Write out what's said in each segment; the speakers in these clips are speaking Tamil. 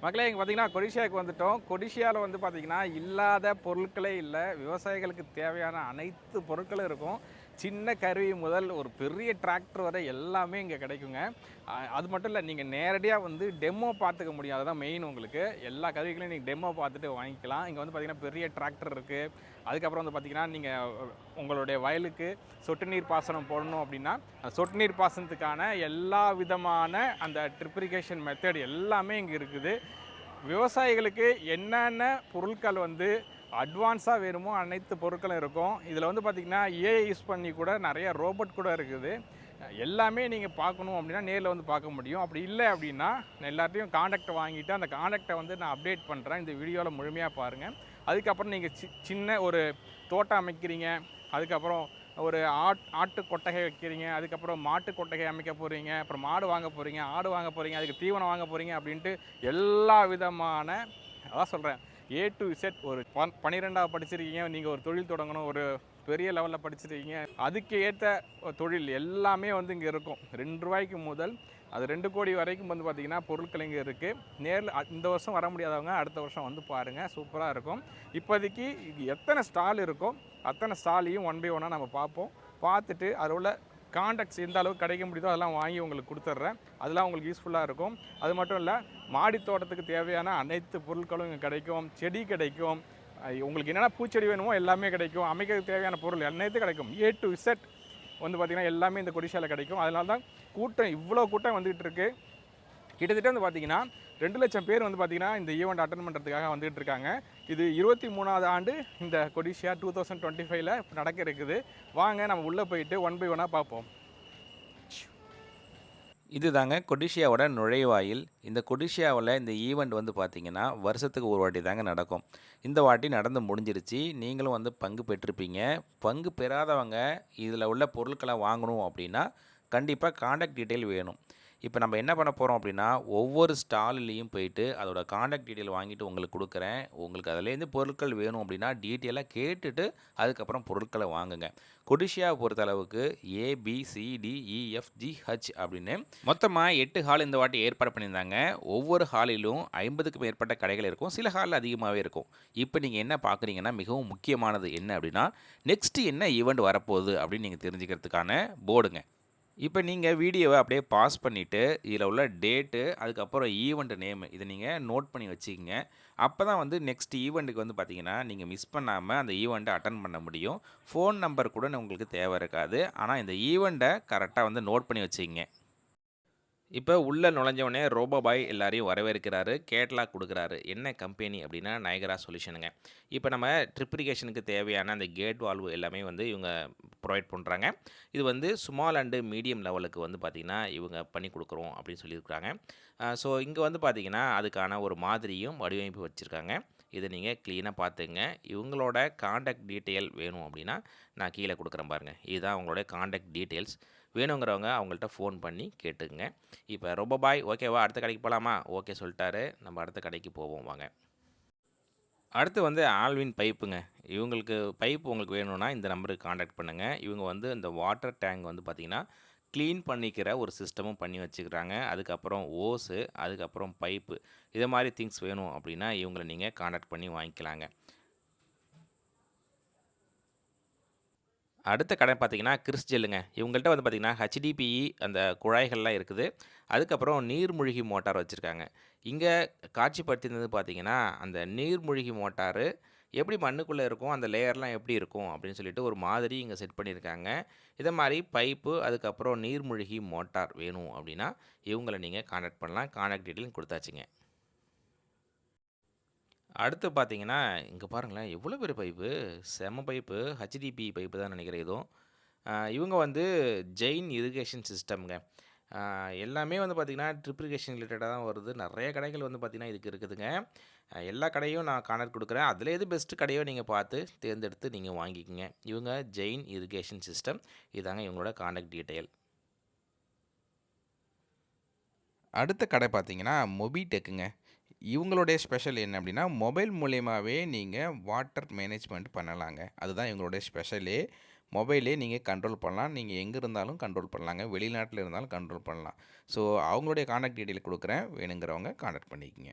மக்களே இங்கே பார்த்தீங்கன்னா கொடிஷியாவுக்கு வந்துட்டோம். கொடிஷியாவில் வந்து பார்த்தீங்கன்னா இல்லாத பொருட்களே இல்லை. விவசாயிகளுக்கு தேவையான அனைத்து பொருட்களும் இருக்கும். சின்ன கருவி முதல் ஒரு பெரிய டிராக்டர் வரை எல்லாமே இங்கே கிடைக்குங்க. அது மட்டும் இல்லை நீங்கள் நேரடியாக வந்து டெமோ பார்த்துக்க முடியும் அதுதான் மெயின் உங்களுக்கு. எல்லா கருவிகளையும் நீங்கள் டெமோ பார்த்துட்டு வாங்கிக்கலாம். இங்கே வந்து பார்த்திங்கன்னா பெரிய டிராக்டர் இருக்குது அதுக்கப்புறம் வந்து பார்த்தீங்கன்னா நீங்கள் உங்களுடைய வயலுக்கு சொட்டு நீர் பாசனம் போடணும் அப்படின்னா சொட்டு நீர் பாசனத்துக்கான எல்லா விதமான அந்த ட்ரிப்ரிகேஷன் மெத்தட் எல்லாமே இங்கே இருக்குது. விவசாயிகளுக்கு என்னென்ன பொருட்கள் வந்து அட்வான்ஸாக வேணுமோ அனைத்து பொருட்களும் இருக்கும். இதில் வந்து பார்த்திங்கன்னா ஏஐ யூஸ் பண்ணி கூட நிறைய ரோபோட் கூட இருக்குது. எல்லாமே நீங்கள் பார்க்கணும் அப்படின்னா நேரில் வந்து பார்க்க முடியும். அப்படி இல்லை அப்படின்னா நான் எல்லாத்தையும் காண்டாக்டை வாங்கிட்டு அந்த காண்டாக்டை வந்து நான் அப்டேட் பண்ணுறேன் இந்த வீடியோவில் முழுமையாக பாருங்கள் அதுக்கப்புறம் நீங்கள் சி சின்ன ஒரு தோட்டம் அமைக்கிறீங்க. அதுக்கப்புறம் ஒரு ஆட் ஆட்டு கொட்டகை வைக்கிறீங்க. அதுக்கப்புறம் மாட்டு கொட்டகை அமைக்க போகிறீங்க அப்புறம் மாடு வாங்க போகிறீங்க ஆடு வாங்க போகிறீங்க அதுக்கு தீவனம் வாங்க போகிறீங்க அப்படின்ட்டு எல்லா விதமான அதான் சொல்கிறேன் ஏ டு இசட் ஒரு பன் பன்னிரெண்டாவது படிச்சிருக்கீங்க நீங்கள் ஒரு தொழில் தொடங்கணும் ஒரு பெரிய லெவலில் படிச்சிருக்கீங்க. அதுக்கு ஏற்ற தொழில் எல்லாமே வந்து இங்கே இருக்கும். ரெண்டு ரூபாய்க்கு முதல் அது ரெண்டு கோடி வரைக்கும் வந்து பார்த்திங்கன்னா பொருட்கள் இங்கே இருக்குது நேரில் இந்த வருஷம் வர முடியாதவங்க அடுத்த வருஷம் வந்து பாருங்கள் சூப்பராக இருக்கும். இப்போதைக்கு எத்தனை ஸ்டால் இருக்கோ அத்தனை ஸ்டாலையும் ஒன் பை ஒன்னாக நம்ம பார்ப்போம். பார்த்துட்டு அதில் உள்ள காண்டாக்ட்ஸ் எந்த அளவுக்கு கிடைக்க முடியுதோ அதெல்லாம் வாங்கி உங்களுக்கு கொடுத்துட்றேன். அதெல்லாம் உங்களுக்கு யூஸ்ஃபுல்லாக இருக்கும். அது மட்டும் இல்லை மாடி தோட்டத்துக்கு தேவையான அனைத்து பொருட்களும் இங்கே கிடைக்கும். செடி கிடைக்கும். உங்களுக்கு என்னென்ன பூச்செடி வேணுமோ எல்லாமே கிடைக்கும். அமைக்கிறதுக்கு தேவையான பொருள் அனைத்து கிடைக்கும். ஏ டு இசட் வந்து பார்த்திங்கன்னா எல்லாமே இந்த கொடிஷால கிடைக்கும். அதனால தான் கூட்டம் இவ்வளோ கூட்டம் வந்துகிட்டு இருக்குது கிட்டத்தட்ட வந்து பார்த்திங்கன்னா ரெண்டு லட்சம் பேர் வந்து பார்த்தீங்கன்னா இந்த ஈவெண்ட் அட்டன் பண்ணுறதுக்காக வந்துகிட்டு இருக்காங்க. இது இருபத்தி மூணாவது ஆண்டு இந்த கொடிஷியா டூ தௌசண்ட் டுவெண்ட்டி ஃபைவ்ல நடக்க இருக்குது வாங்க நம்ம உள்ளே போயிட்டு ஒன் பை ஒன்னாக பார்ப்போம். இது தாங்க கொடிஷியாவோட நுழைவாயில். இந்த கொடிஷியாவில் இந்த ஈவெண்ட் வந்து பார்த்திங்கன்னா வருஷத்துக்கு ஒரு வாட்டி தாங்க நடக்கும். இந்த வாட்டி நடந்து முடிஞ்சிருச்சு. நீங்களும் வந்து பங்கு பெற்றிருப்பீங்க. பங்கு பெறாதவங்க இதில் உள்ள பொருட்களை வாங்கணும் அப்படின்னா கண்டிப்பாக காண்டாக்ட் டீட்டெயில் வேணும். இப்போ நம்ம என்ன பண்ண போகிறோம் அப்படின்னா ஒவ்வொரு ஸ்டால்லையும் போயிட்டு அதோட காண்டாக்ட் டீட்டெயில் வாங்கிட்டு உங்களுக்கு கொடுக்குறேன். உங்களுக்கு அதுலேருந்து பொருட்கள் வேணும் அப்படின்னா டீட்டெயிலாக கேட்டுட்டு அதுக்கப்புறம் பொருட்களை வாங்குங்க. கொடிஷியாவை பொறுத்தளவுக்கு ஏபிசிடிஇஎஃப்ஜிஹெச் e, அப்படின்னு மொத்தமாக எட்டு ஹால் இந்த வாட்டி ஏற்பாடு பண்ணியிருந்தாங்க. ஒவ்வொரு ஹாலிலும் ஐம்பதுக்கும் மேற்பட்ட கடைகள் இருக்கும். சில ஹாலில் அதிகமாகவே இருக்கும். இப்போ நீங்கள் என்ன பார்க்குறீங்கன்னா மிகவும் முக்கியமானது என்ன அப்படின்னா நெக்ஸ்ட்டு என்ன ஈவெண்ட் வரப்போகுது அப்படின்னு நீங்கள் தெரிஞ்சுக்கிறதுக்கான போர்டுங்க இப்போ நீங்கள் வீடியோவை அப்படியே பாஸ் பண்ணிவிட்டு இதில் உள்ள டேட்டு அதுக்கப்புறம் ஈவெண்ட் நேமு இதை நீங்கள் நோட் பண்ணி வச்சுக்கிங்க. அப்போ தான் வந்து நெக்ஸ்ட் ஈவெண்ட்டுக்கு வந்து பார்த்தீங்கன்னா நீங்கள் மிஸ் பண்ணாமல் அந்த ஈவெண்ட்டை அட்டன் பண்ண முடியும். ஃபோன் நம்பர் கூட உங்களுக்கு தேவை இருக்காது. ஆனால் இந்த ஈவெண்ட்டை கரெக்டாக வந்து நோட் பண்ணி வச்சுக்கிங்க. இப்போ உள்ளே நுழைஞ்சவொடனே ரோபோபாய் எல்லாரையும் வரவேற்கிறாரு கேட்லாக் கொடுக்குறாரு. என்ன கம்பெனி அப்படின்னா நயகரா சொல்யூஷனுங்க. இப்போ நம்ம ட்ரிப்ரிகேஷனுக்கு தேவையான அந்த கேட் வால்வு எல்லாமே வந்து இவங்க ப்ரொவைட் பண்ணுறாங்க இது வந்து ஸ்மால் அண்டு மீடியம் லெவலுக்கு வந்து பார்த்திங்கன்னா இவங்க பண்ணி கொடுக்குறோம் அப்படின்னு சொல்லியிருக்கிறாங்க ஸோ இங்கே வந்து பார்த்திங்கன்னா அதுக்கான ஒரு மாதிரியும் வடிவமைப்பு வச்சுருக்காங்க. இதை நீங்கள் க்ளீனாக பார்த்துங்க இவங்களோட காண்டாக்ட் டீட்டெயில் வேணும் அப்படின்னா நான் கீழே கொடுக்குறேன் பாருங்கள் இதுதான் அவங்களோட காண்டாக்ட் டீட்டெயில்ஸ். வேணுங்கிறவங்க அவங்கள்ட்ட ஃபோன் பண்ணி கேட்டுக்குங்க. இப்போ ரொம்ப பாய். ஓகேவா அடுத்த கடைக்கு போகலாமா ஓகே சொல்லிட்டாரு. நம்ம அடுத்த கடைக்கு போவோம் வாங்க. அடுத்து வந்து ஆல்வின் பைப்புங்க. இவங்களுக்கு பைப் உங்களுக்கு வேணும்னா இந்த நம்பருக்கு காண்டாக்ட் பண்ணுங்கள் இவங்க வந்து இந்த வாட்டர் டேங்க் வந்து பார்த்திங்கன்னா க்ளீன் பண்ணிக்கிற ஒரு சிஸ்டமும் பண்ணி வச்சுக்கிறாங்க. அதுக்கப்புறம் ஓஸு அதுக்கப்புறம் பைப்பு இதை மாதிரி திங்ஸ் வேணும் அப்படின்னா இவங்களை நீங்கள் காண்டாக்ட் பண்ணி வாங்கிக்கலாங்க. அடுத்த கடை பார்த்தீங்கன்னா கிறிஸ் ஜெல்லுங்க. இவங்கள்ட்ட வந்து பார்த்தீங்கன்னா ஹெச்டிபிஇ அந்த குழாய்கள்லாம் இருக்குது. அதுக்கப்புறம் நீர்மூழ்கி மோட்டார் வச்சுருக்காங்க. இங்கே காட்சிப்படுத்தினது பார்த்தீங்கன்னா அந்த நீர்மூழ்கி மோட்டாரு எப்படி மண்ணுக்குள்ளே இருக்கும் அந்த லேயர்லாம் எப்படி இருக்கும் அப்படின்னு சொல்லிட்டு ஒரு மாதிரி இங்கே செட் பண்ணியிருக்காங்க. இதை மாதிரி பைப்பு அதுக்கப்புறம் நீர்மூழ்கி மோட்டார் வேணும் அப்படின்னா இவங்களை நீங்கள் காண்டாக்ட் பண்ணலாம். காண்டாக்ட் டீட்டெயில் கொடுத்தாச்சுங்க. அடுத்து பார்த்தீங்கன்னா இங்கே பாருங்களேன் எவ்வளோ பெரிய பைப்பு? செம பைப்பு ஹெச்டிபி பைப்பு தான் நினைக்கிறேன் இதுவும் ஆஹ் இவங்க வந்து ஜெயின் இரிகேஷன் சிஸ்டம்ங்க. ஆஹ் எல்லாமே வந்து பார்த்திங்கன்னா ட்ரிப்ரிகேஷன் ரிலேட்டடாக தான் வருது. நிறைய கடைகள் வந்து பார்த்திங்கன்னா இதுக்கு இருக்குதுங்க. ஆஹ் எல்லா கடையும் நான் காணர் கொடுக்குறேன். அதில் எது பெஸ்ட்டு கடையோ நீங்கள் பார்த்து தேர்ந்தெடுத்து நீங்கள் வாங்கிக்கோங்க. இவங்க ஜெயின் இரிகேஷன் சிஸ்டம். இதாங்க இவங்களோட கான்டாக்ட் டீட்டெயில் அடுத்த கடை பார்த்தீங்கன்னா மொபிடெக்குங்க இவங்களுடைய ஸ்பெஷல் என்ன அப்படின்னா மொபைல் மூலியமாகவே நீங்கள் வாட்டர் மேனேஜ்மெண்ட் பண்ணலாங்க. அதுதான் இவங்களுடைய ஸ்பெஷலே. மொபைலே நீங்கள் கண்ட்ரோல் பண்ணலாம். நீங்கள் எங்கே இருந்தாலும் கண்ட்ரோல் பண்ணலாங்க. வெளிநாட்டில் இருந்தாலும் கண்ட்ரோல் பண்ணலாம். ஸோ அவங்களுடைய காண்டாக்ட் டீட்டெயில் கொடுக்குறேன். வேணுங்கிறவங்க காண்டாக்ட் பண்ணிக்கிங்க.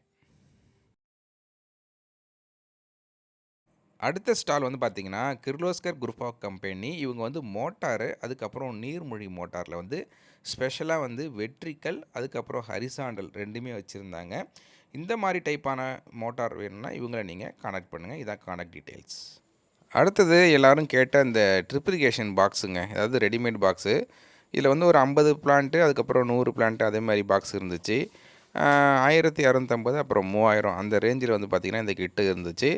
அடுத்த ஸ்டால் வந்து பார்த்திங்கன்னா கிர்லோஸ்கர் குரூப் ஆஃப் கம்பெனி. இவங்க வந்து மோட்டார் அதுக்கப்புறம் நீர்மொழி மோட்டாரில் வந்து ஸ்பெஷலாக வந்து வெற்றிக்கல் அதுக்கப்புறம் ஹரிசாண்டல் ரெண்டுமே வச்சுருந்தாங்க. இந்த மாதிரி டைப்பான மோட்டார் வேணும்னா, இவங்களை நீங்கள் கனெக்ட் பண்ணுங்கள் இதான் கனெக்ட் டீட்டெயில்ஸ். அடுத்தது எல்லோரும் கேட்ட இந்த ட்ரிப்ளிகேஷன் பாக்ஸுங்க. அதாவது ரெடிமேட் பாக்ஸு. இதில் வந்து ஒரு 50 பிளான்ட்டு, அதுக்கப்புறம் நூறு பிளான்ட்டு அதே மாதிரி பாக்ஸ் இருந்துச்சு. ஆயிரத்தி இரநூத்தம்பது அப்புறம் 3000 அந்த ரேஞ்சில் வந்து பார்த்திங்கன்னா இந்த கிட்டு இருந்துச்சு.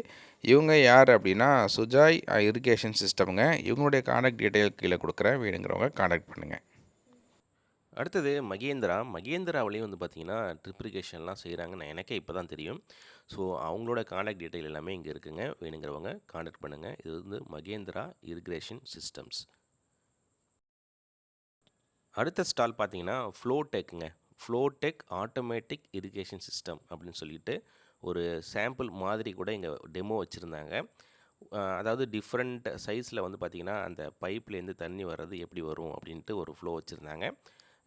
இவங்க யார் அப்படின்னா சுஜாய் இரிகேஷன் சிஸ்டம்ங்க. இவங்களுடைய கான்டாக்ட் டீட்டெயில் கீழே கொடுக்குறேன் வேணுங்கிறவங்க கான்டாக்ட் பண்ணுங்கள் அடுத்தது மகேந்திரா. மகேந்திராவிலேயே வந்து பார்த்தீங்கன்னா, ட்ரிப்ளிகேஷன்லாம் செய்கிறாங்கன்னு நான் எனக்கே இப்போ தான் தெரியும். ஸோ, அவங்களோட காண்டாக்ட் டீட்டெயில் எல்லாமே இங்கே இருக்குங்க. வேணுங்கிறவங்க காண்டாக்ட் பண்ணுங்க. இது வந்து மகேந்திரா இரிக்ரேஷன் சிஸ்டம்ஸ். அடுத்த ஸ்டால் பார்த்தீங்கன்னா, ஃப்ளோடெக்குங்க. ஃப்ளோடெக் ஆட்டோமேட்டிக் இரிகேஷன் சிஸ்டம் அப்படின்னு சொல்லிட்டு, ஒரு சாம்பிள் மாதிரி கூட இங்கே டெமோ வச்சுருந்தாங்க அதாவது டிஃப்ரெண்ட் சைஸில் வந்து பார்த்திங்கன்னா அந்த பைப்லேருந்து தண்ணி வர்றது எப்படி வரும் அப்படின்ட்டு ஒரு ஃப்ளோ வச்சுருந்தாங்க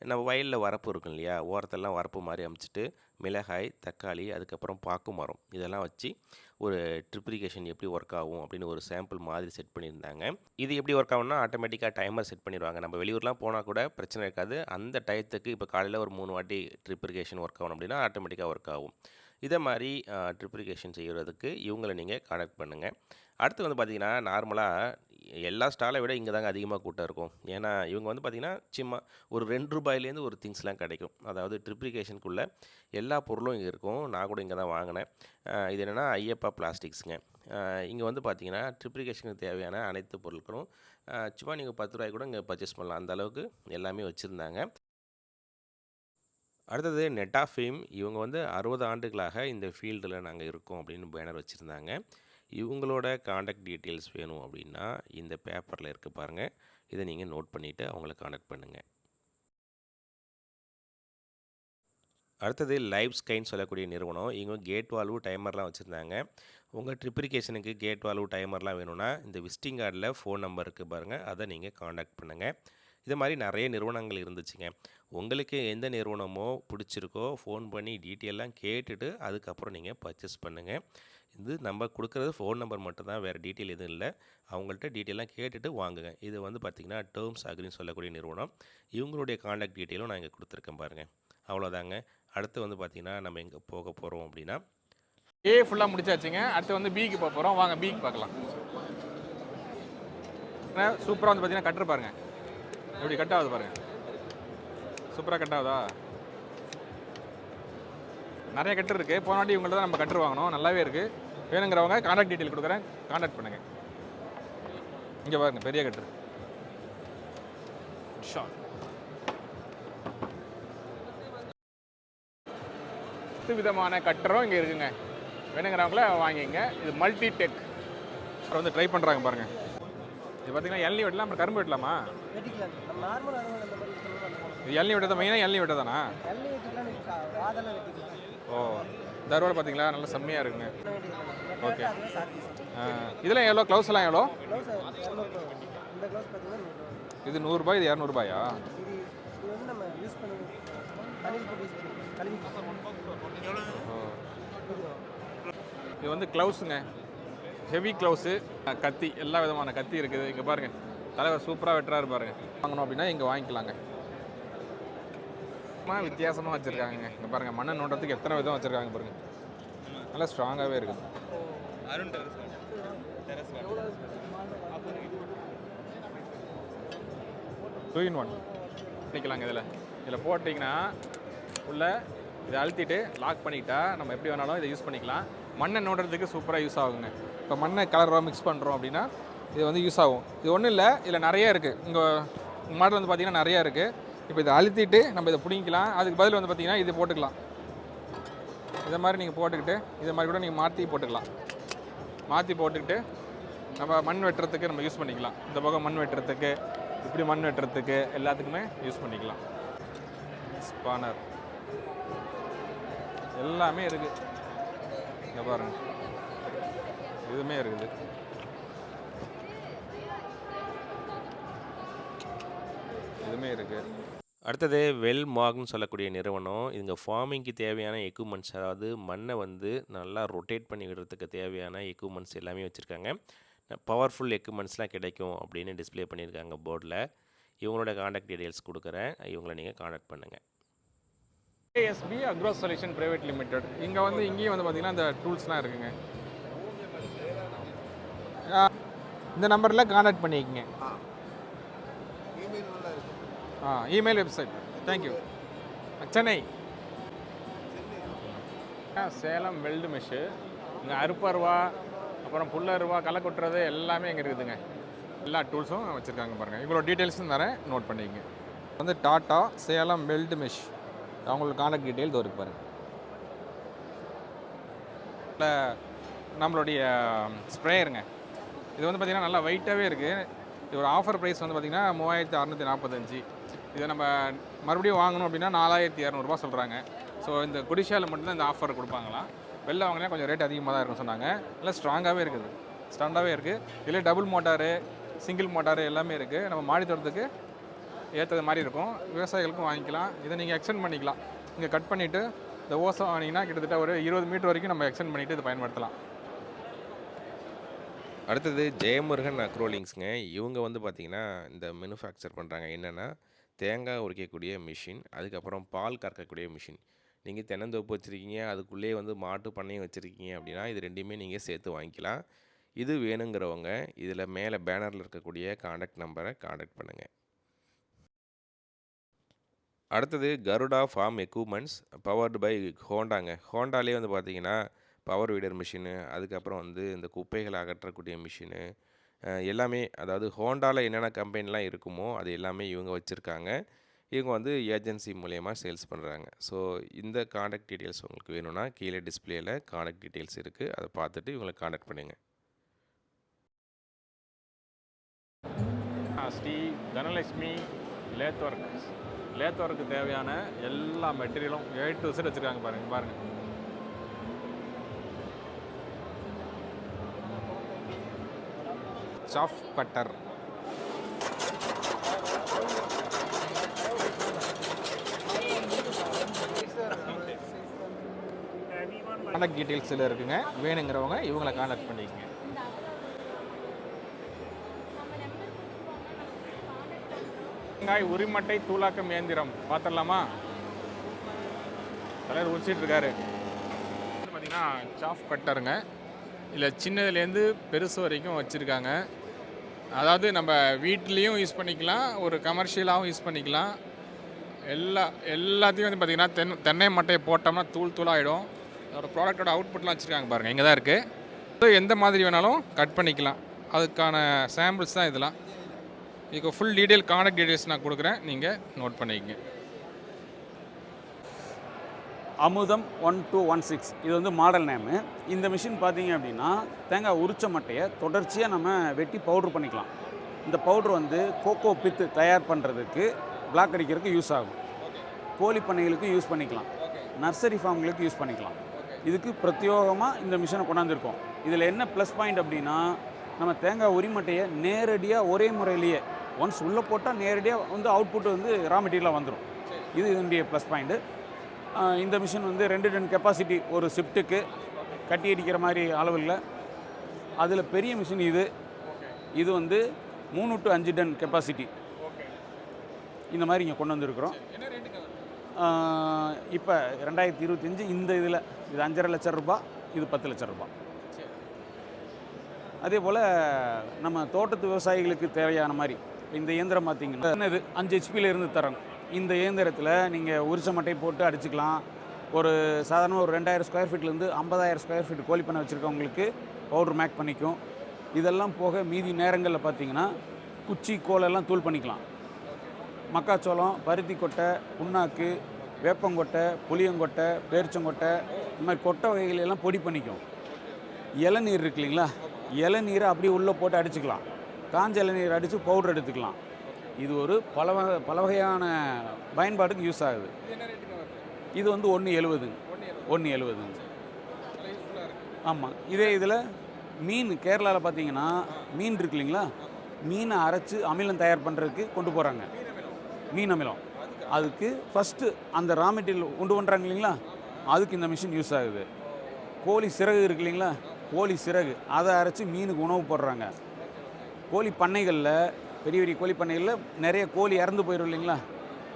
நம்ம வயலில் வரப்பு இருக்கும் இல்லையா? ஓரத்தெல்லாம் வரப்பு மாதிரி அமைச்சிட்டு மிளகாய், தக்காளி, அதுக்கப்புறம் பாக்கு மரம் இதெல்லாம் வச்சு, ஒரு ட்ரிப்ளிகேஷன் எப்படி ஒர்க் ஆகும் அப்படின்னு ஒரு சாம்பிள் மாதிரி செட் பண்ணியிருந்தாங்க. இது எப்படி ஒர்க் ஆகும்னா, ஆட்டோமேட்டிக்காக டைமர் செட் பண்ணிடுவாங்க நம்ம வெளியூர்லாம் போனால் கூட பிரச்சனை இருக்காது. அந்த டயத்துக்கு இப்போ காலையில் ஒரு மூணு வாட்டி ட்ரிப்ரிகேஷன் ஒர்க் ஆகணும் அப்படின்னா, ஆட்டோமேட்டிக்காக ஒர்க் ஆகும். இதை மாதிரி ட்ரிப்ளிகேஷன் செய்கிறதுக்கு இவங்களை நீங்கள் இவங்கள பண்ணுங்கள் கான்டாக்ட் அடுத்து வந்து பார்த்தீங்கன்னா, நார்மலாக எல்லா ஸ்டாலை விட இங்கே தாங்க அதிகமாக கூட்டம் இருக்கும். ஏன்னா, இவங்க வந்து பார்த்திங்கன்னா சும்மா ஒரு ரெண்டு ரூபாயிலேருந்து ஒரு திங்ஸ்லாம் கிடைக்கும். அதாவது ட்ரிப்ளிகேஷனுக்குள்ளே எல்லா பொருளும் இங்கே இருக்கும். நான் கூட இங்கே தான் வாங்கினேன் இது என்னென்னா ஐயப்பா பிளாஸ்டிக்ஸுங்க இங்கே வந்து பார்த்திங்கன்னா ட்ரிப்ளிகேஷனுக்கு தேவையான அனைத்து பொருட்களும் சும்மா நீங்கள் பத்து ரூபாய் கூட இங்கே பர்ச்சேஸ் பண்ணலாம். அந்த அளவுக்கு எல்லாமே வச்சுருந்தாங்க அடுத்தது நெட்டாஃபிம். இவங்க வந்து 60 ஆண்டுகளாக இந்த ஃபீல்டில் நாங்கள் இருக்கோம் அப்படின்னு பேனர் வச்சுருந்தாங்க இவங்களோட காண்டாக்ட் டீட்டெயில்ஸ் வேணும் அப்படின்னா, இந்த பேப்பரில் இருக்க பாருங்கள் இதை நீங்கள் நோட் பண்ணிவிட்டு அவங்கள காண்டாக்ட் பண்ணுங்க. அடுத்தது லைவ் ஸ்கைன்னு சொல்லக்கூடிய நிறுவனம். இவங்க கேட் வால்வு, டைமர்லாம் வச்சுருந்தாங்க உங்கள் ட்ரிப்ரிகேஷனுக்கு கேட் வால்வு, டைமர்லாம் வேணும்னா, இந்த விசிட்டிங் கார்டில் ஃபோன் நம்பர் இருக்குது பாருங்கள் அதை நீங்கள் காண்டாக்ட் பண்ணுங்கள் இது மாதிரி நிறைய நிறுவனங்கள் இருந்துச்சுங்க. உங்களுக்கு எந்த நிறுவனமோ பிடிச்சிருக்கோ, ஃபோன் பண்ணி டீட்டெயிலாம் கேட்டுட்டு, அதுக்கப்புறம் நீங்கள் பர்ச்சேஸ் பண்ணுங்கள் இது நம்ம கொடுக்குறது ஃபோன் நம்பர் மட்டும் தான். வேறு டீட்டெயில் எதுவும் இல்லை அவங்கள்ட்ட டீட்டெயிலாக கேட்டுட்டு வாங்குங்க. இது வந்து பார்த்தீங்கன்னா, டேர்ம்ஸ் அக்ரின்னு சொல்லக்கூடிய நிறுவனம். இவங்களுடைய காண்டாக்ட் டீட்டெயிலும் நான் இங்கே கொடுத்துருக்கேன் பாருங்கள் அவ்வளோதாங்க. அடுத்து வந்து பார்த்திங்கன்னா நம்ம எங்கே போக போகிறோம் அப்படின்னா ஏ ஃபுல்லாக முடிச்சாச்சுங்க. அடுத்து வந்து பிக்கு போக போகிறோம் வாங்க பிக்கு பார்க்கலாம். சூப்பராக வந்து பார்த்தீங்கன்னா, கட்டர் பாருங்க. எப்படி கட் ஆகுது பாருங்கள் சூப்பராக கட் ஆகுதா? நெறைய கட்டர் இருக்கு. போன வாட்டி இவங்கள்ட்ட தான் நம்ம கட்டர் வாங்குனோம். நல்லாவே இருக்கு. வேணுங்கிறவங்க கான்டாக்ட் டீட்டெயில் குடுக்குறேன். கான்டாக்ட் பண்ணுங்க. இங்க பாருங்க பெரிய கட்டர். ஷாட். அனைத்து விதமான கட்டரும் இங்க இருக்குங்க. வேணுங்கிறவங்கள வாங்கிக்கங்க. இது மல்டி டெக். அப்புறம் வந்து ட்ரை பண்றாங்க பாருங்க. இது பார்த்தீங்கன்னா, இளநீ வெட்டலாம். அப்புறம் கரும்பு வெட்டலாமா? வெட்டிக்கலாம். நம்ம நார்மல் அருவாள் அந்த ஓ அறுவாள் பார்த்தீங்களா? நல்லா செம்மையாக இருக்குங்க. ஆ, இதெல்லாம் எவ்வளோ? க்ளவுஸ் எல்லாம் எவ்வளோ? இது நூறுரூபா இது இரநூறுபாயா? இது வந்து க்ளவுஸுங்க. Heavy gloves. கத்தி. எல்லா விதமான கத்தி இருக்குது. இங்கே பாருங்கள் தலைவர் சூப்பராக வெட்டுறாரு பாருங்க. வாங்கணும் அப்படின்னா இங்கே வாங்கிக்கலாங்க. சும்மா வித்தியாசமாக வச்சுருக்காங்க. இங்கே பாருங்கள் மண்ணை நோண்டத்துக்கு எத்தனை விதம் வச்சுருக்காங்க பாருங்க. நல்லா ஸ்ட்ராங்காகவே இருக்குது. டூ இன் ஒன் பண்ணிக்கலாங்க இதில். இதில் போட்டிங்கன்னா உள்ள இதை அழுத்திட்டு லாக் பண்ணிக்கிட்டா நம்ம எப்படி வேணாலும் இதை யூஸ் பண்ணிக்கலாம். மண்ணை நோண்டுறதுக்கு சூப்பராக யூஸ் ஆகுங்க. இப்போ மண்ணை கலராக மிக்ஸ் பண்ணுறோம் அப்படின்னா இது வந்து யூஸ் ஆகும். இது ஒன்றும் இல்லை இதில் நிறைய இருக்குது இங்கே மாடல் வந்து பார்த்திங்கன்னா நிறையா இருக்குது இப்போ இதை அழுத்திட்டு நம்ம இதை பிடிங்கிக்கலாம். அதுக்கு பதில் வந்து பார்த்திங்கன்னா இது போட்டுக்கலாம். இதை மாதிரி நீங்கள் போட்டுக்கிட்டு இதை மாதிரி கூட நீங்கள் மாற்றி போட்டுக்கலாம். மாற்றி போட்டுக்கிட்டு நம்ம மண் வெட்டுறதுக்கு நம்ம யூஸ் பண்ணிக்கலாம். இந்த பக்கம் மண் வெட்டுறதுக்கு இப்படி மண் வெட்டுறதுக்கு எல்லாத்துக்குமே யூஸ் பண்ணிக்கலாம். ஸ்பானர் எல்லாமே இருக்குது இங்கே பாருங்க. இதுவுமே இருக்குது. இதுவுமே இருக்குது அடுத்தது வெல் மார்க்னு சொல்லக்கூடிய நிறுவனம். இதுங்க ஃபார்மிங்க்கு தேவையான எக்யூப்மெண்ட்ஸ் அதாவது மண்ணை வந்து நல்லா ரொட்டேட் பண்ணி விடுறதுக்கு தேவையான எக்யூப்மெண்ட்ஸ் எல்லாமே வச்சுருக்காங்க. பவர்ஃபுல் எக்யூப்மெண்ட்ஸ்லாம் கிடைக்கும் அப்படின்னு டிஸ்ப்ளே பண்ணியிருக்காங்க போர்டில் இவங்களோட காண்டாக்ட் டீடைல்ஸ் கொடுக்குறேன். இவங்கள நீங்கள் காண்டாக்ட் பண்ணுங்கள் ASP agro solution private limited இங்கே வந்து இங்கேயும் வந்து பார்த்தீங்கன்னா இந்த டூல்ஸ்லாம் இருக்குங்க. இந்த நம்பரில் காண்டாக்ட் பண்ணிக்கங்க. ஆ email website thank you Chennai. Ah, Salem weld mesh இங்கே அறுப்பருவா அப்புறம் புல்லருவா களை கொட்டுறது எல்லாமே இங்கே இருக்குதுங்க. எல்லா டூல்ஸும் வச்சுருக்காங்க பாருங்கள் இவ்வளோ டீட்டெயில்ஸும் தரேன் நோட் பண்ணிக்கங்க. வந்து டாட்டா சேலம் வெல்டு மெஷ் அவங்களுக்கு காண்டாக்ட் டீட்டெயில் தோருக்கு பாருங்கள் இல்லை நம்மளுடைய ஸ்ப்ரேயருங்க இது வந்து பார்த்திங்கன்னா நல்லா வெயிட்டாகவே இருக்குது இது ஒரு ஆஃபர் ப்ரைஸ் வந்து பார்த்திங்கன்னா மூவாயிரத்தி அறநூற்றி நாற்பத்தஞ்சு இதை நம்ம மறுபடியும் வாங்கணும் அப்படின்னா நாலாயிரத்தி இரநூறுபா சொல்கிறாங்க ஸோ இந்த குடிஷாவில் மட்டும்தான் இந்த ஆஃபர் கொடுப்பாங்களாம். வெளில வாங்கினா கொஞ்சம் ரேட் அதிகமாக தான் இருக்கும்னு சொன்னாங்க. நல்லா ஸ்ட்ராங்காகவே இருக்குது. ஸ்டாண்டாகவே இருக்குது இதில் டபுள் மோட்டாரு சிங்கிள் மோட்டாரு எல்லாமே இருக்குது நம்ம மாடி தோட்டத்துக்கு ஏற்றது மாதிரி இருக்கும். விவசாயிகளுக்கும் வாங்கிக்கலாம். இதை நீங்கள் எக்ஸ்டெண்ட் பண்ணிக்கலாம். இங்கே கட் பண்ணிவிட்டு இந்த ஓசை வாங்கினீங்கன்னா கிட்டத்தட்ட ஒரு இருபது மீட்டர் வரைக்கும் நம்ம எக்ஸ்டெண்ட் பண்ணிவிட்டு இதை பயன்படுத்தலாம். அடுத்தது ஜெயமுருகன் அக்ரோலிங்ஸுங்க இவங்க வந்து பார்த்திங்கன்னா இந்த மெனுஃபேக்சர் பண்ணுறாங்க என்னென்னா தேங்காய் உரிக்கக்கூடிய மிஷின் அதுக்கப்புறம் பால் கறக்கக்கூடிய மிஷின். நீங்கள் தென்னந்தோப்பு வச்சுருக்கீங்க அதுக்குள்ளேயே வந்து மாட்டு பண்ணையும் வச்சுருக்கீங்க அப்படின்னா இது ரெண்டையுமே நீங்கள் சேர்த்து வாங்கிக்கலாம். இது வேணுங்கிறவங்க இதில் மேலே பேனரில் இருக்கக்கூடிய காண்டாக்ட் நம்பரை காண்டாக்ட் பண்ணுங்கள் அடுத்தது Garuda farm equipments powered by ஹோண்டாங்க. ஹோண்டாலே வந்து பார்த்தீங்கன்னா பவர் வீடர் மிஷினு அதுக்கப்புறம் வந்து இந்த குப்பைகளை அகற்றக்கூடிய மிஷினு எல்லாமே அதாவது ஹோண்டாவில் என்னென்ன கம்பெனிலாம் இருக்குமோ அது எல்லாமே இவங்க வச்சுருக்காங்க. இவங்க வந்து ஏஜென்சி மூலயமா சேல்ஸ் பண்ணுறாங்க ஸோ இந்த காண்டாக்ட் டீட்டெயில்ஸ் உங்களுக்கு வேணும்னா கீழே டிஸ்பிளேயில் காண்டாக்ட் டீட்டெயில்ஸ் இருக்குது அதை பார்த்துட்டு இவங்களை காண்டாக்ட் பண்ணுங்கள் Shri Dhanalakshmi lathe work lathe work தேவையான எல்லா மெட்டீரியலும் ஏ டு செட் வச்சுருக்காங்க பாருங்கள் பாருங்கள் சாஃப் கட்டர் காண்டாக்ட் டீட்டெயில்ஸில் இருக்குங்க. வேணுங்கிறவங்க இவங்களை கான்டாக்ட் பண்ணிக்கங்க. தேங்காய் உரிமட்டை தூளாக்கம் இயந்திரம். பார்த்துடலாமா? தலைவர் உரிச்சிட்டு இருக்காரு. பார்த்தீங்கன்னா சாஃப் கட்டருங்க இல்லை சின்னதுலேருந்து பெருசு வரைக்கும் வச்சுருக்காங்க. அதாவது நம்ம வீட்லேயும் யூஸ் பண்ணிக்கலாம் ஒரு கமர்ஷியலாகவும் யூஸ் பண்ணிக்கலாம். எல்லா எல்லாத்தையும் வந்து பார்த்திங்கன்னா தென் தென்னை மட்டையை போட்டோம்னா தூள் தூளாகிடும் அதோட ப்ராடக்டோட அவுட்புட்லாம் வச்சுருக்காங்க பாருங்கள் இங்கே தான் இருக்குது எந்த மாதிரி வேணாலும் கட் பண்ணிக்கலாம். அதுக்கான சாம்பிள்ஸ் தான் இதெல்லாம். இதுக்கு ஃபுல் டீட்டெயில் கான்டாக்ட் டீட்டெயில்ஸ் நான் கொடுக்குறேன் நீங்கள் நோட் பண்ணிக்கங்க. அமுதம் ஒன் டூ ஒன் சிக்ஸ். இது வந்து மாடல் நேமு இந்த மிஷின் பார்த்தீங்க அப்படின்னா தேங்காய் உரிச்ச மட்டையை தொடர்ச்சியாக நம்ம வெட்டி பவுட்ரு பண்ணிக்கலாம். இந்த பவுட்ரு வந்து கோகோ பித்து தயார் பண்ணுறதுக்கு பிளாக் அடிக்கிறதுக்கு யூஸ் ஆகும். கோழி பண்ணைகளுக்கு யூஸ் பண்ணிக்கலாம். நர்சரி ஃபார்ம்களுக்கு யூஸ் பண்ணிக்கலாம். இதுக்கு பிரத்யோகமாக இந்த மிஷினை கொண்டாந்துருக்கோம். இதில் என்ன ப்ளஸ் பாயிண்ட் அப்படின்னா நம்ம தேங்காய் உரிமட்டையை நேரடியாக ஒரே முறையிலேயே ஒன்ஸ் உள்ளே போட்டால் நேரடியாக வந்து அவுட்புட் வந்து ரா மெட்டீரியலாக வந்துடும் இது இதனுடைய ப்ளஸ் பாயிண்ட்டு இந்த மிஷின் வந்து ரெண்டு டன் கெப்பாசிட்டி ஒரு ஷிஃப்ட்டுக்கு கட்டி அடிக்கிற மாதிரி அளவில் அதில் பெரிய மிஷின் இது. இது வந்து மூணு டு அஞ்சு டன் கெப்பாசிட்டி இந்த மாதிரி இங்கே கொண்டு வந்திருக்கிறோம். இப்போ ரெண்டாயிரத்தி இருபத்தஞ்சு இந்த இதில் இது அஞ்சரை லட்சம் ரூபாய் இது பத்து லட்சம் ரூபாய். அதே போல் நம்ம தோட்டத்து விவசாயிகளுக்கு தேவையான மாதிரி இந்த இயந்திரம் பார்த்தீங்கன்னா என்னது? அஞ்சு ஹெச்பியில் இருந்து தரோம் இந்த இயந்திரத்தில் நீங்கள் உரிச்ச மட்டை போட்டு அடிச்சுக்கலாம். ஒரு சாதாரண ஒரு ரெண்டாயிரம் ஸ்கொயர் ஃபீட்லேருந்து ஐம்பதாயிரம் ஸ்கொயர் ஃபீட் கோழி பண்ணை வச்சுருக்கவங்களுக்கு பவுடர் மேக் பண்ணிக்கும். இதெல்லாம் போக மீதி நேரங்களில் பார்த்தீங்கன்னா குச்சி கோலெல்லாம் தூள் பண்ணிக்கலாம். மக்காச்சோளம் பருத்தி கொட்டை புண்ணாக்கு வேப்பங்கொட்டை புளியங்கொட்டை பேரிச்சங்கொட்டை இந்த மாதிரி கொட்டை வகைகளெல்லாம் பொடி பண்ணிக்கும். இளநீர் இருக்கு இல்லைங்களா? இளநீரை அப்படியே உள்ளே போட்டு அடிச்சுக்கலாம். காஞ்ச இளநீர் அடித்து பவுடர் எடுத்துக்கலாம். இது ஒரு பல வகை பல வகையான பயன்பாட்டுக்கு யூஸ் ஆகுது. இது வந்து ஒன்று எழுபதுங்க ஒன்று எழுபதுங்க ஆமாம் இதே இதில் மீன் கேரளாவில் பார்த்தீங்கன்னா மீன் இருக்கு இல்லைங்களா? மீனை அரைச்சி அமிலம் தயார் பண்ணுறதுக்கு கொண்டு போகிறாங்க மீன் அமிலம். அதுக்கு ஃபஸ்ட்டு அந்த ரா மெட்டீரியல் உண்டு பண்ணுறாங்க இல்லைங்களா? அதுக்கு இந்த மிஷின் யூஸ் ஆகுது. கோழி சிறகு இருக்கு இல்லைங்களா? கோழி சிறகு. அதை அரைச்சி மீனுக்கு உணவு போடுறாங்க. கோழி பண்ணைகளில் பெரிய பெரிய கோழி பண்ணைகளில் நிறைய கோழி இறந்து போயிடும் இல்லைங்களா?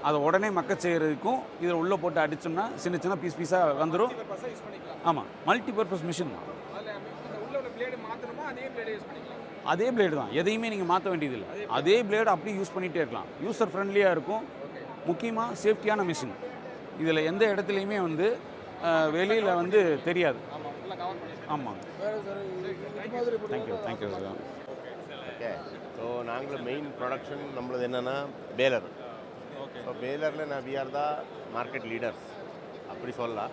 அதை உடனே மக்க செய்கிறதுக்கும் இதில் உள்ளே போட்டு அடித்தோம்னா சின்ன சின்ன பீஸ் பீஸாக வந்துடும் யூஸ் பண்ணிக்கலாம். ஆமாம் மல்டி பர்பஸ் மிஷின் தான் அதே பிளேடை யூஸ் பண்ணிக்கலாம். அதே பிளேடு தான். எதையுமே நீங்கள் மாற்ற வேண்டியதில்லை. அதே பிளேடு அப்படியே யூஸ் பண்ணிகிட்டே இருக்கலாம். யூசர் ஃப்ரெண்ட்லியாக இருக்கும். முக்கியமாக சேஃப்டியான மிஷின் இதில் எந்த இடத்துலையுமே வந்து வெளியில் வந்து தெரியாது. ஆமாம் sir thank you thank you okay so நாங்கள் மெயின் ப்ரொடக்ஷன் நம்மளது என்னென்னா பேலர் ஓகே ஸோ பேலரில் நான் we are the market leaders அப்படி சொல்லலாம்.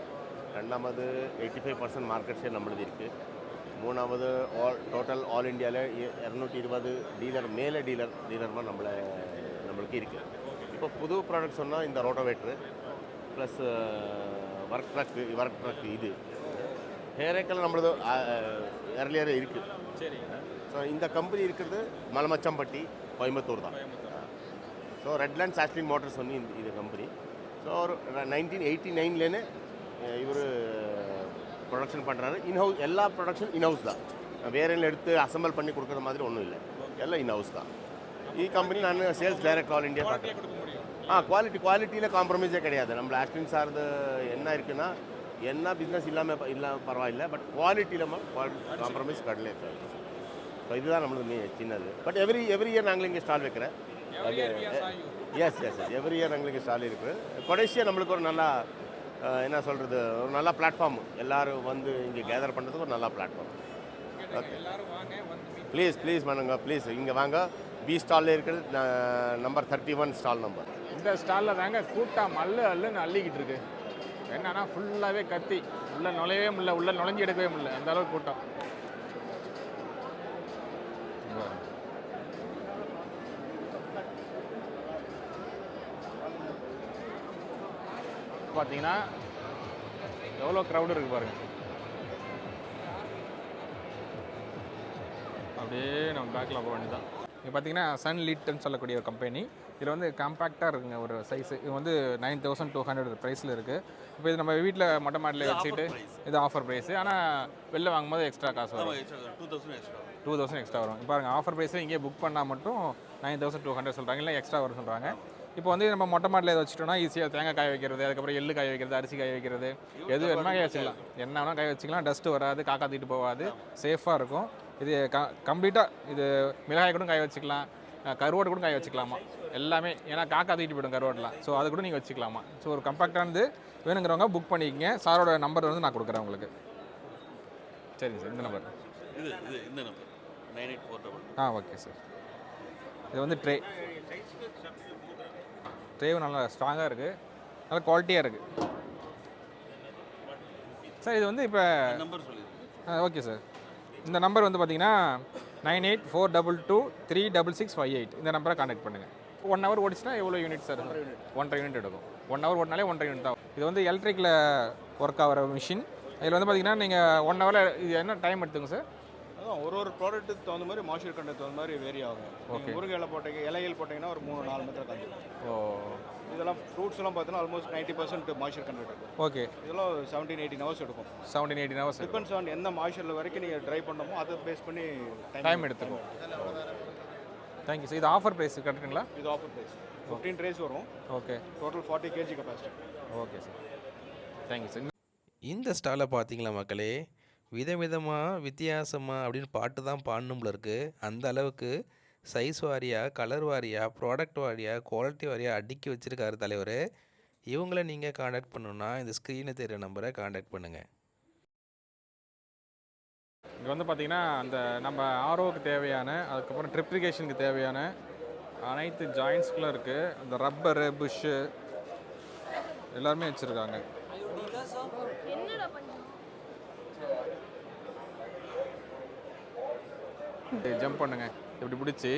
ரெண்டாவது eighty five percent market share நம்மளது இருக்குது மூணாவது ஆல் டோட்டல் ஆல் இந்தியாவில் இரநூத்தி இருபது டீலர் மேலே டீலர் டீலர்மாக நம்மளை நம்மளுக்கு இருக்குது இப்போ புது ப்ராடக்ட் சொன்னால் இந்த rotavator plus work truck work truck இது. ஹேரேக்கெல்லாம் நம்மளது எர்லியர் இருக்குது சரி. ஸோ இந்த கம்பெனி இருக்கிறது மலமச்சம்பட்டி கோயம்புத்தூர் தான். ஸோ ரெட்லேண்ட் சாஸ்லின் மோட்டர்ஸ் வந்து இந்த இது கம்பெனி ஸோ ஒரு நைன்டீன் எயிட்டி நைன்லேன்னு இவர் ப்ரொடக்ஷன் பண்ணுறாரு இன்ஹவுஸ் எல்லா ப்ரொடக்ஷன் இன்ஹவுஸ் தான். வேற எடுத்து அசம்பிள் பண்ணி கொடுக்குற மாதிரி ஒன்றும் இல்லை. எல்லாம் இன்ஹவுஸ் தான். E ஈ கம்பெனி நான் sales direct all India uh quality குவாலிட்டியில் காம்ப்ரமைஸே கிடையாது. நம்மள ஆஸ்டின் சார்து என்ன இருக்குன்னா என்ன பிஸ்னஸ் இல்லாமல் இல்லை பரவாயில்ல பட் குவாலிட்டியில் காம்ப்ரமைஸ் கிடையாது ஸோ இதுதான் நம்மளுக்கு மே- சின்னது. பட் எவ்ரி எவ்ரி இயர் நாங்கள் இங்கே ஸ்டால் வைக்கிறேன். ஆகி எஸ் எஸ் எவ்ரி இயர் எங்களுக்கு ஸ்டால் இருக்குது கொடைசியாக நம்மளுக்கு ஒரு நல்லா என்ன சொல்கிறது ஒரு நல்ல பிளாட்ஃபார்ம் எல்லாரும் வந்து இங்கே கேதர் பண்ணுறதுக்கு ஒரு நல்ல பிளாட்ஃபார்ம் எல்லாரும் வாங்க வந்து meet ப்ளீஸ் ப்ளீஸ் பண்ணுங்க ப்ளீஸ் இங்கே வாங்க. பி ஸ்டாலில் இருக்கிறது number thirty one stall number இந்த ஸ்டாலில் தாங்க கூட்டம் அல்லு அல்லுன்னு அள்ளிக்கிட்டு இருக்கு. என்னன்னா ஃபுல்லாகவே கத்தி. உள்ள நுழையவே முடியல. உள்ள நுழைஞ்சு எடுக்கவே முடியல. அந்த அளவுக்கு கூட்டம். பார்த்தீங்கன்னா எவ்வளோ க்ரௌடு இருக்கு பாருங்க. அப்படியே நம்ம பேக்கில் போக வேண்டியதான் இங்கே பார்த்தீங்கன்னா சன் லீட்னு சொல்லக்கூடிய ஒரு கம்பெனி இதில் வந்து காம்பேக்டாக இருக்குங்க ஒரு சைஸ் இது வந்து நைன் தௌசண்ட் டூ ஹண்ட்ரட் ப்ரைஸில் இருக்குது இப்போ இது நம்ம வீட்டில் மொட்டை மாடியில் வச்சுக்கிட்டு இது ஆஃபர் ப்ரைஸ் ஆனால் வெளில வாங்கும்போது எக்ஸ்ட்ரா காசு வரும். டூ தௌசண்ட் எக்ஸ்ட்ரா வரும். இப்போ பாருங்க ஆஃபர் ப்ரைஸில் இங்கே புக் பண்ணால் மட்டும் நைன் தௌசண்ட் டூ ஹண்ட்ரட் சொல்கிறாங்க இல்லை எக்ஸ்ட்ரா வரும் சொல்கிறாங்க இப்போ வந்து நம்ம மொட்டை மாடியில் இதை வச்சுட்டோம்னா ஈஸியாக தேங்காய் காய வைக்கிறது அதுக்கப்புறம் எள்ளு காய வைக்கிறது அரிசி காய வைக்கிறது. எது வேணுமா காய வச்சுக்கலாம். என்ன வேணால் காய வச்சுக்கலாம் டஸ்ட்டு வராது காக்கா தூக்கிட்டு போகாது சேஃபாக இருக்கும். இது க கம்ப்ளீட்டாக இது மிளகாய் கூட காய வச்சுக்கலாம். கருவாடு கூட காய வச்சுக்கலாமா? எல்லாமே ஏன்னா காக்கா தூக்கிட்டு போயிடும் கருவாடெலாம். ஸோ அது கூட நீங்கள் வச்சுக்கலாமா? ஸோ ஒரு கம்பேக்டானது வேணுங்கிறவங்க புக் பண்ணிக்கங்க. சாரோட நம்பர் வந்து நான் கொடுக்குறேன் உங்களுக்கு. சரிங்க சார் இந்த நம்பர் இது இது இந்த number nine eight four double uh okay sir இது வந்து ட்ரே ட்ரேவும் நல்லா ஸ்ட்ராங்காக இருக்குது நல்லா குவாலிட்டியாக இருக்குது சார் இது வந்து இப்போ நம்பர் ஆ ஓகே சார் இந்த நம்பர் வந்து பார்த்தீங்கன்னா nine eight four double two three double six five eight இந்த நம்பரை கான்டாக்ட் பண்ணுங்கள் ஒன் ஹவர் ஓடிச்சுன்னா எவ்வளோ யூனிட் சார் ஒன்றரை யூனிட் எடுக்கும். ஒன் ஹவர் ஓடினாலே ஒன்றரை யூனிட் தான். இது வந்து எலக்ட்ரிக்கில் ஒர்க் ஆகிற மிஷின் இதில் வந்து பார்த்தீங்கன்னா நீங்கள் ஒன் ஹவரில் இது என்ன டைம் எடுத்துங்க சார் அதான் ஒரு ஒரு ப்ராடக்ட்டுக்கு தகுந்த மாதிரி மாய்ச்சர் கண்டென்ட் தகுந்த மாதிரி வேரி ஆகும். நீங்கள் முருங்கை இலை போட்டீங்க இலைகள் போட்டிங்கன்னா ஒரு மூணு நாலு மீட்டர் கஞ்சிடும் ஓ. இதெல்லாம் ஃப்ரூட்ஸ் எல்லாம் பார்த்தீங்கன்னா almost ninety percent moisture content இருக்கும். ஓகே இதெல்லாம் செவன்டீன் எயிட்டீன் ஹவர்ஸ் எடுக்கும். Seventeen eighteen hours depends on எந்த மாய்ச்சரில் வரைக்கும் நீங்கள் ட்ரை பண்ணணுமோ அதை பேஸ் பண்ணி டைம் எடுத்துக்கும். தேங்க்யூ சார் இது ஆஃபர் ப்ரைஸ் கரெக்டுங்களா இது ஆஃபர் ப்ரைஸ் ஃபிஃப்டீன் ட்ரேஸ் வரும். Okay total forty KG capacity okay sir thank you sir இந்த ஸ்டாலை பார்த்தீங்களா மக்களே? விதவிதமாக வித்தியாசமாக அப்படின்னு பாட்டு தான் பாடணும்ல இருக்குது அந்த அளவுக்கு சைஸ் வாரியாக கலர் வாரியாக ப்ராடக்ட் வாரியாக குவாலிட்டி வாரியாக அடுக்கி வச்சுருக்காரு தலைவர். இவங்கள நீங்கள் காண்டாக்ட் பண்ணணுன்னா இந்த ஸ்க்ரீனில் தெரியிற நம்பரை காண்டாக்ட் பண்ணுங்கள் இங்கே வந்து பார்த்தீங்கன்னா அந்த நம்ம ஆர்ஓக்கு தேவையான அதுக்கப்புறம் ட்ரிப்ளிகேஷனுக்கு தேவையான அனைத்து ஜாயின்ஸ்களும் இருக்குது அந்த ரப்பரு புஷ்ஷு எல்லாருமே வச்சுருக்காங்க. ஜம்ப் பண்ணுங்க. இப்படி பிடிச்சி?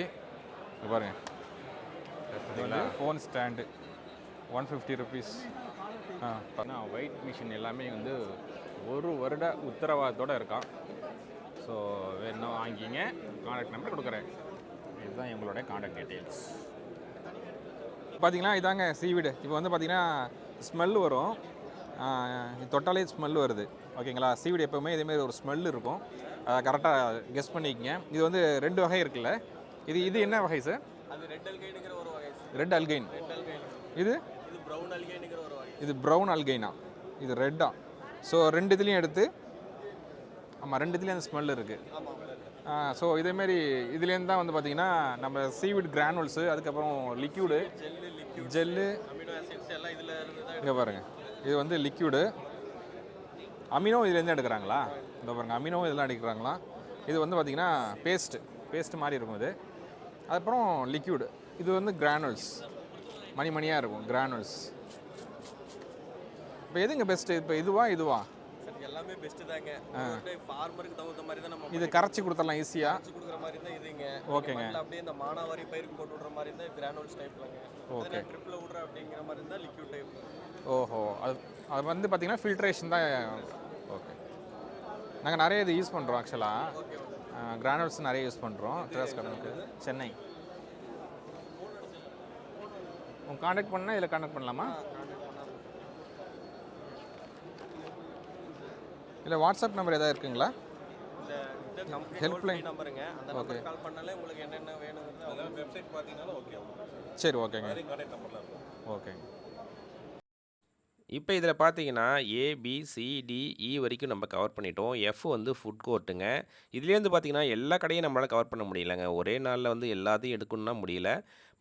பாருங்க. வந்து phone stand one fifty rupees uh. White machine எல்லாமே வந்து ஒரு வருட உத்தரவாதத்தோடு இருக்கான். ஸோ வேணும்னா வாங்கிங்க. காண்டாக்ட் நம்பர் கொடுக்குறேன். இதுதான் எங்களுடைய காண்டாக்ட் டீட்டெயில்ஸ் பார்த்தீங்கன்னா இதாங்க சீவீடு இப்போ வந்து பார்த்தீங்கன்னா ஸ்மெல் வரும். தொட்டாலே ஸ்மெல் வருது. ஓகேங்களா சீவீடு எப்போவுமே இதேமாரி ஒரு ஸ்மெல் இருக்கும். கரெக்டாக கெஸ் பண்ணிக்கங்க. இது வந்து ரெண்டு வகை இருக்குல்ல? இது இது என்ன வகை சார் அது ரெட் அல்கைனுங்கிற ஒரு வகை ரெட் அல்கைன் இது? இது ப்ரௌன் அல்கைனுங்கிற ஒரு வகை. இது ப்ரௌன் அல்கைனா இது ரெட்டா ஸோ ரெண்டு இதுலேயும் எடுத்து ஆமாம் ரெண்டு இதுலேயும் அந்த ஸ்மெல் இருக்குது ஸோ இதேமாரி இதுலேருந்து தான் வந்து பார்த்தீங்கன்னா நம்ம சீவிட் கிரானுவல்ஸு அதுக்கப்புறம் லிக்யூடு ஜெல்லு இங்கே பாருங்கள் இது வந்து லிக்யூடு அமினோ இதுலேருந்து எடுக்கிறாங்களா? இந்த பாருங்கள் அமினோ இதெல்லாம் எடுக்கிறாங்களா இது வந்து பார்த்திங்கன்னா பேஸ்ட்டு பேஸ்ட் மாதிரி இருக்கும் இது. அதுக்கப்புறம் லிக்யூடு இது வந்து கிரானுவல்ஸ் மணி மணியாக இருக்கும் கிரானுவல்ஸ் இப்போ எதுங்க பெஸ்ட்டு இப்போ இதுவா இதுவா? எல்லாமே பெஸ்ட்டு தாங்க. ஃபார்மருக்கு தகுந்த மாதிரி தான் நம்ம இது கரைச்சி கொடுத்துடலாம் ஈஸியாக அரைச்சு கொடுக்குற மாதிரி தான் இதுங்க. ஓகேங்க. அப்படியே இந்த மானாவாரி பயிருக்கு போட்டு விடுற மாதிரி இருந்தால் கிரானுவல்ஸ் டைப்லங்க ஓகே. ட்ரிப்பில் விடுற அப்படிங்கிற மாதிரி இருந்தால் லிக்யூட் டைப் ஓஹோ அது அது வந்து பார்த்திங்கன்னா ஃபில்ட்ரேஷன் தான் ஓகே நாங்கள் நிறைய இது யூஸ் பண்ணுறோம் ஆக்சுவலாக கிரானுவல்ஸ் நிறைய யூஸ் பண்ணுறோம் ட்ரெஸ் கடனுக்கு சென்னை. உங்க காண்டாக்ட் பண்ணால் இதில் காண்டாக்ட் பண்ணலாமா? இல்லை வாட்ஸ்அப் நம்பர் எதாவது இருக்குங்களா. ஹெல்ப்லைன் நம்பருங்க அந்த நம்பருக்கு கால் பண்ணாலே உங்களுக்கு என்னென்ன வேணுங்கிறது வெப்சைட் பார்த்தீங்கன்னா ஓகே சரி ஓகேங்க ஓகேங்க இப்போ இதில் பார்த்தீங்கன்னா ஏபிசிடிஇ e வரைக்கும் நம்ம கவர் பண்ணிட்டோம். எஃப் வந்து ஃபுட் கோர்ட்டுங்க இதுலேருந்து பார்த்தீங்கன்னா எல்லா கடையும் நம்மளால் கவர் பண்ண முடியலங்க. ஒரே நாளில் வந்து எல்லாத்தையும் எடுக்கணும்னா முடியல.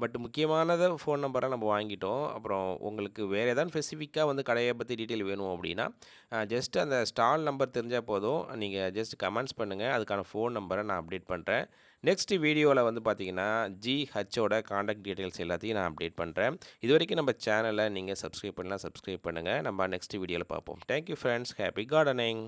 பட் முக்கியமானதை ஃபோன் நம்பரை நம்ம வாங்கிட்டோம். அப்புறம் உங்களுக்கு வேறு ஏதாவது ஸ்பெசிஃபிக்காக வந்து கடையை பற்றி டீட்டெயில் வேணும் அப்படின்னா ஜஸ்ட் அந்த ஸ்டால் நம்பர் தெரிஞ்சால் போதும். நீங்கள் ஜஸ்ட் கமெண்ட்ஸ் பண்ணுங்கள் அதுக்கான ஃபோன் நம்பரை நான் அப்டேட் பண்ணுறேன் நெக்ஸ்ட் வீடியோவில் வந்து பார்த்தீங்கன்னா ஜிஹெச்சோட காண்டாக்ட் டீட்டெயில்ஸ் எல்லாத்தையும் நான் அப்டேட் பண்ணுறேன் இது வரைக்கும் நம்ம சேனலை நீங்கள் சப்ஸ்கிரைப் பண்ணலாம் சப்ஸ்கிரைப் பண்ணுங்கள் நம்ம நெக்ஸ்ட் வீடியோவில் பார்ப்போம். Thank you friends happy gardening